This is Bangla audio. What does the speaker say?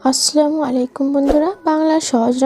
আসসালামু আলাইকুম বন্ধুরা বাংলা সহজ